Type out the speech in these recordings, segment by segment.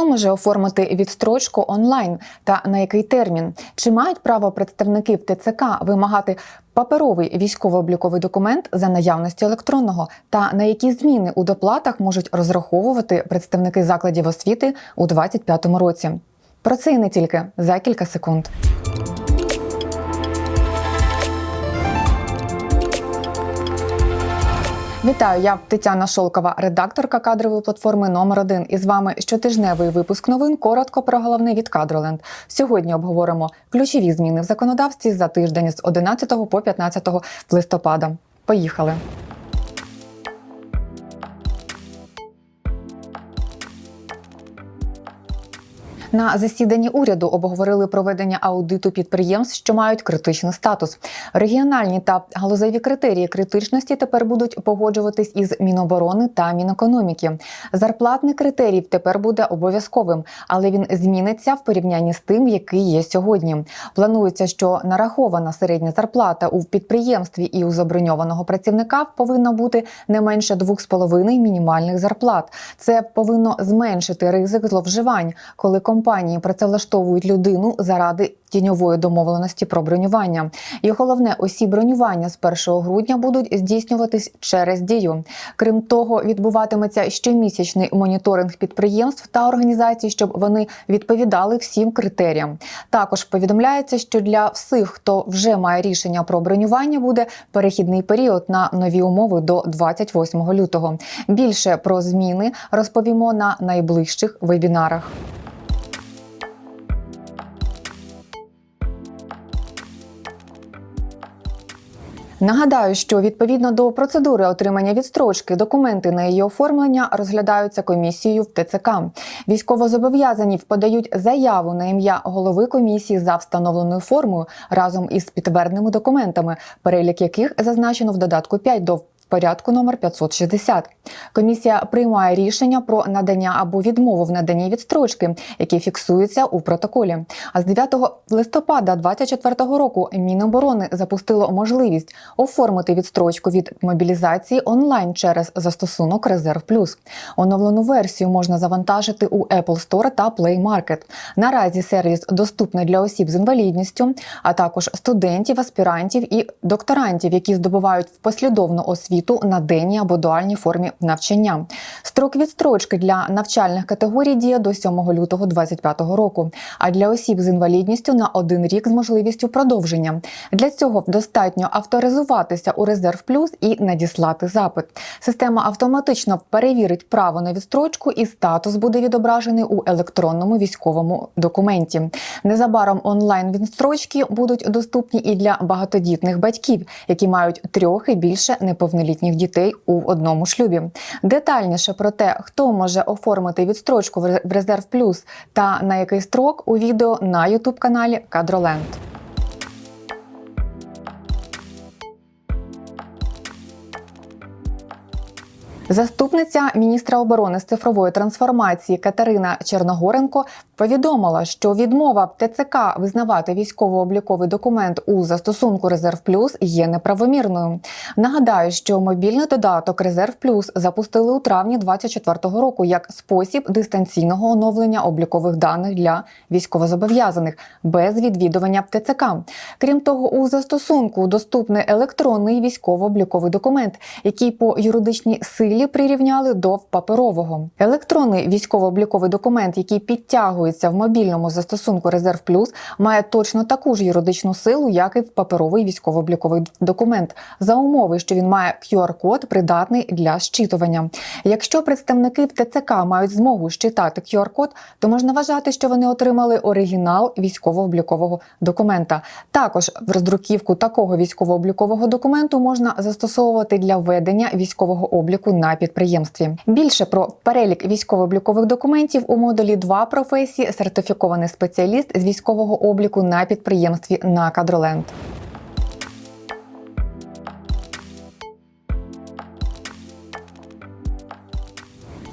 Хто може оформити відстрочку онлайн та на який термін? Чи мають право представники в ТЦК вимагати паперовий військово-обліковий документ за наявності електронного? Та на які зміни у доплатах можуть розраховувати представники закладів освіти у 2025 році? Про це і не тільки за кілька секунд. Вітаю, я Тетяна Шолкова, редакторка кадрової платформи номер 1 І з вами щотижневий випуск новин. Коротко про головне від Кадроленд. Сьогодні обговоримо ключові зміни в законодавстві за тиждень з 11 по 15 листопада. Поїхали. На засіданні уряду обговорили проведення аудиту підприємств, що мають критичний статус. Регіональні та галузеві критерії критичності тепер будуть погоджуватись із Міноборони та Мінекономіки. Зарплатний критерій тепер буде обов'язковим, але він зміниться в порівнянні з тим, який є сьогодні. Планується, що нарахована середня зарплата у підприємстві і у заброньованого працівника повинна бути не менше 2,5 мінімальних зарплат. Це повинно зменшити ризик зловживань, коли компанії працевлаштовують людину заради тіньової домовленості про бронювання. І головне, усі бронювання з 1 грудня будуть здійснюватись через дію. Крім того, відбуватиметься щомісячний моніторинг підприємств та організацій, щоб вони відповідали всім критеріям. Також повідомляється, що для всіх, хто вже має рішення про бронювання, буде перехідний період на нові умови до 28 лютого. Більше про зміни розповімо на найближчих вебінарах. Нагадаю, що відповідно до процедури отримання відстрочки документи на її оформлення розглядаються комісією в ТЦК. Військовозобов'язані подають заяву на ім'я голови комісії за встановленою формою разом із підтвердними документами, перелік яких зазначено в додатку 5 до порядку номер 560. Комісія приймає рішення про надання або відмову в наданні відстрочки, які фіксуються у протоколі. А з 9 листопада 2024 року Міноборони запустило можливість оформити відстрочку від мобілізації онлайн через застосунок Резерв Плюс. Оновлену версію можна завантажити у Apple Store та Play Market. Наразі сервіс доступний для осіб з інвалідністю, а також студентів, аспірантів і докторантів, які здобувають в послідовну освіту на денній або дуальній формі навчання. Строк відстрочки для навчальних категорій діє до 7 лютого 2025 року, а для осіб з інвалідністю на один рік з можливістю продовження. Для цього достатньо авторизуватися у резерв плюс і надіслати запит. Система автоматично перевірить право на відстрочку, і статус буде відображений у електронному військовому документі. Незабаром онлайн відстрочки будуть доступні і для багатодітних батьків, які мають трьох і більше неповнолітніх дітей у одному шлюбі. Детальніше про те, хто може оформити відстрочку в резерв плюс та на який строк у відео на ютуб каналі Кадроленд. Заступниця міністра оборони з цифрової трансформації Катерина Черногоренко повідомила, що відмова ТЦК визнавати військово-обліковий документ у застосунку Резерв Плюс є неправомірною. Нагадаю, що мобільний додаток Резерв Плюс запустили у травні 2024 року як спосіб дистанційного оновлення облікових даних для військовозобов'язаних без відвідування ТЦК. Крім того, у застосунку доступний електронний військово-обліковий документ, який по юридичній силі прирівняли до паперового. Електронний військово-обліковий документ, який підтягується в мобільному застосунку Резерв Плюс, має точно таку ж юридичну силу, як і в паперовий військово-обліковий документ, за умови, що він має QR-код, придатний для щитування. Якщо представники в ТЦК мають змогу щитати QR-код, то можна вважати, що вони отримали оригінал військово-облікового документа. Також в роздруківку такого військово-облікового документу можна застосовувати для введення військового обліку на підприємстві. Більше про перелік військово-облікових документів у модулі 2 професії сертифікований спеціаліст з військового обліку на підприємстві на Кадроленд.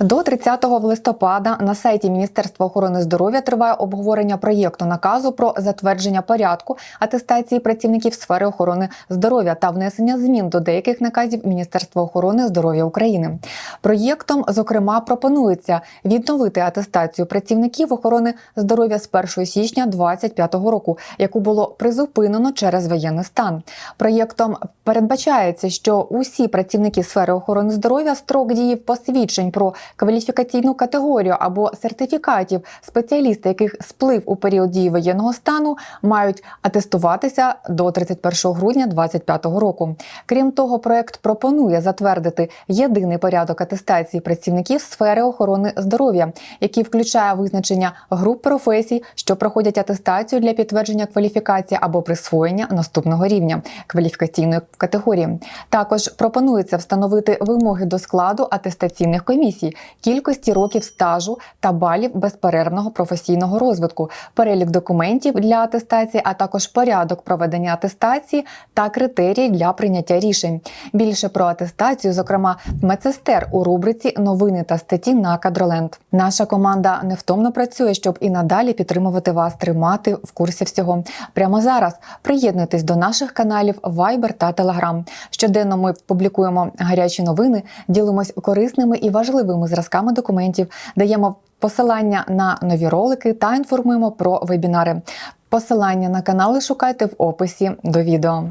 До 30 листопада на сайті Міністерства охорони здоров'я триває обговорення проєкту наказу про затвердження порядку атестації працівників сфери охорони здоров'я та внесення змін до деяких наказів Міністерства охорони здоров'я України. Проєктом, зокрема, пропонується відновити атестацію працівників охорони здоров'я з 1 січня 2025 року, яку було призупинено через воєнний стан. Проєктом передбачається, що усі працівники сфери охорони здоров'я строк дії посвідчень про кваліфікаційну категорію або сертифікатів, спеціалісти яких сплив у період дії воєнного стану, мають атестуватися до 31 грудня 2025 року. Крім того, проект пропонує затвердити єдиний порядок атестації працівників сфери охорони здоров'я, який включає визначення груп професій, що проходять атестацію для підтвердження кваліфікації або присвоєння наступного рівня кваліфікаційної категорії. Також пропонується встановити вимоги до складу атестаційних комісій, кількості років стажу та балів безперервного професійного розвитку, перелік документів для атестації, а також порядок проведення атестації та критерії для прийняття рішень. Більше про атестацію, зокрема медсестер у рубриці Новини та статті на Кадроленд. Наша команда невтомно працює, щоб і надалі підтримувати вас, тримати в курсі всього. Прямо зараз приєднуйтесь до наших каналів Viber та Telegram. Щоденно ми публікуємо гарячі новини, ділимось корисними і важливими зразками документів, даємо посилання на нові ролики та інформуємо про вебінари. Посилання на канали шукайте в описі до відео.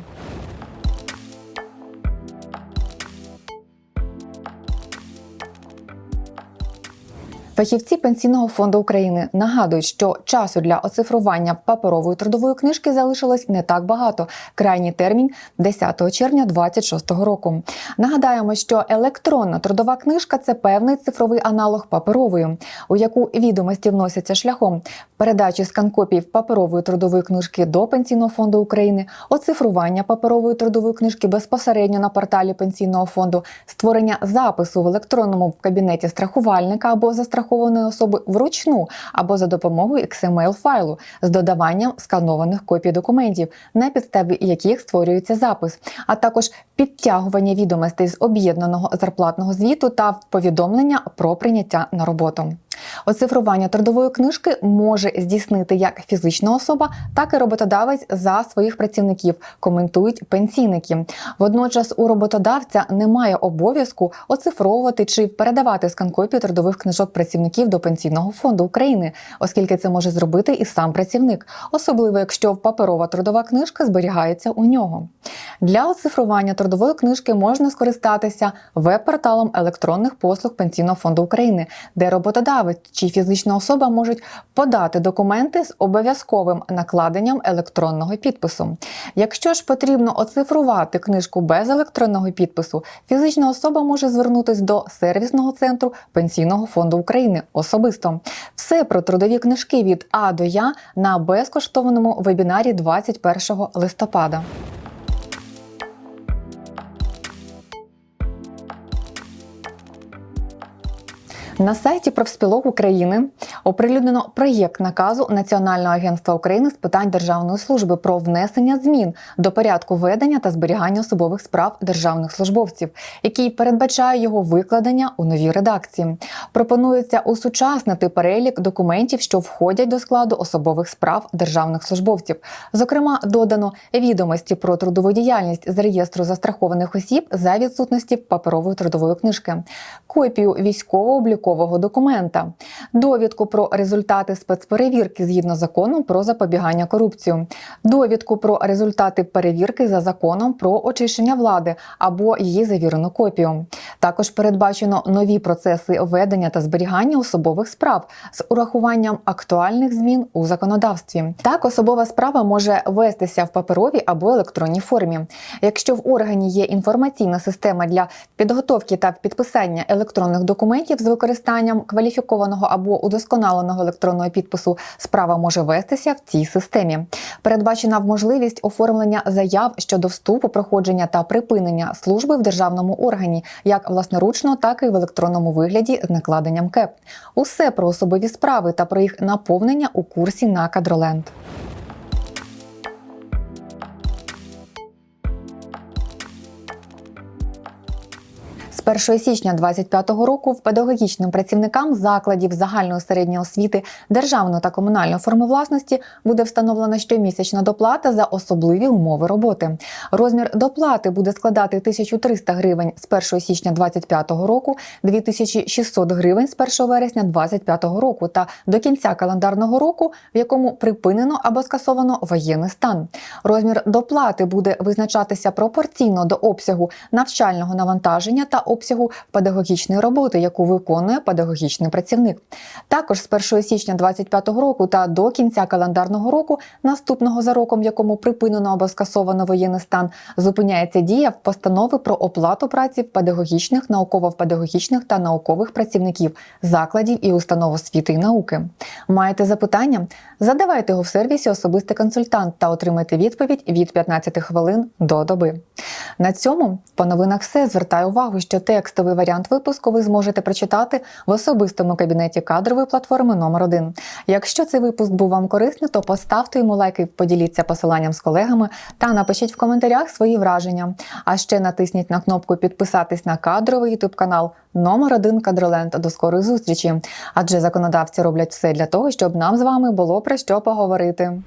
Фахівці пенсійного фонду України нагадують, що часу для оцифрування паперової трудової книжки залишилось не так багато. Крайній термін 10 червня 2026 року. Нагадаємо, що електронна трудова книжка це певний цифровий аналог паперової, у яку відомості вносяться шляхом передачі сканкопій паперової трудової книжки до пенсійного фонду України, оцифрування паперової трудової книжки безпосередньо на порталі пенсійного фонду, створення запису в електронному кабінеті страхувальника або застрахованої особи вручну або за допомогою XML файлу з додаванням сканованих копій документів, на підставі яких створюється запис, а також підтягування відомостей з об'єднаного зарплатного звіту та повідомлення про прийняття на роботу. Оцифрування трудової книжки може здійснити як фізична особа, так і роботодавець за своїх працівників, коментують пенсійники. Водночас у роботодавця немає обов'язку оцифровувати чи передавати сканкопію трудових книжок працівників до пенсійного фонду України, оскільки це може зробити і сам працівник, особливо якщо паперова трудова книжка зберігається у нього. Для оцифрування трудової книжки можна скористатися веб-порталом електронних послуг Пенсійного фонду України, де роботодавець чи фізична особа можуть подати документи з обов'язковим накладенням електронного підпису. Якщо ж потрібно оцифрувати книжку без електронного підпису, фізична особа може звернутися до сервісного центру Пенсійного фонду України особисто. Все про трудові книжки від А до Я на безкоштовному вебінарі 21 листопада. На сайті профспілок України оприлюднено проєкт наказу Національного агентства України з питань державної служби про внесення змін до порядку ведення та зберігання особових справ державних службовців, який передбачає його викладення у новій редакції. Пропонується усучаснити перелік документів, що входять до складу особових справ державних службовців. Зокрема, додано відомості про трудову діяльність з реєстру застрахованих осіб за відсутності паперової трудової книжки, копію військово-облікового документа, довідку про результати спецперевірки згідно з законом про запобігання корупцію, довідку про результати перевірки за законом про очищення влади або її завірену копію. Також передбачено нові процеси ведення та зберігання особових справ з урахуванням актуальних змін у законодавстві. Так, особова справа може вестися в паперовій або електронній формі. Якщо в органі є інформаційна система для підготовки та підписання електронних документів з використанням кваліфікованого або удосконаленого електронного підпису, справа може вестися в цій системі. Передбачена можливість оформлення заяв щодо вступу, проходження та припинення служби в державному органі, як власноручно, так і в електронному вигляді з накладенням КЕП. Усе про особові справи та про їх наповнення у курсі на Кадроленд. З З 1 січня 2025 року в педагогічним працівникам закладів загальної середньої освіти державної та комунальної форми власності буде встановлена щомісячна доплата за особливі умови роботи. Розмір доплати буде складати 1300 гривень з 1 січня 2025 року, 2600 гривень з 1 вересня 2025 року та до кінця календарного року, в якому припинено або скасовано воєнний стан. Розмір доплати буде визначатися пропорційно до обсягу навчального навантаження та обсягу педагогічної роботи, яку виконує педагогічний працівник. Також з 1 січня 2025 року та до кінця календарного року, наступного за роком, якому припинено або скасовано воєнний стан, зупиняється дія в постанови про оплату праці педагогічних, науково-педагогічних та наукових працівників закладів і установ освіти і науки. Маєте запитання? Задавайте його в сервісі особистий консультант та отримайте відповідь від 15 хвилин до доби. На цьому по новинах все. Звертаю увагу, що текстовий варіант випуску ви зможете прочитати в особистому кабінеті кадрової платформи номер 1 Якщо цей випуск був вам корисний, то поставте йому лайк і поділіться посиланням з колегами та напишіть в коментарях свої враження. А ще натисніть на кнопку підписатись на кадровий ютуб канал номер 1 Кадроленд. До скорої зустрічі. Адже законодавці роблять все для того, щоб нам з вами було про що поговорити.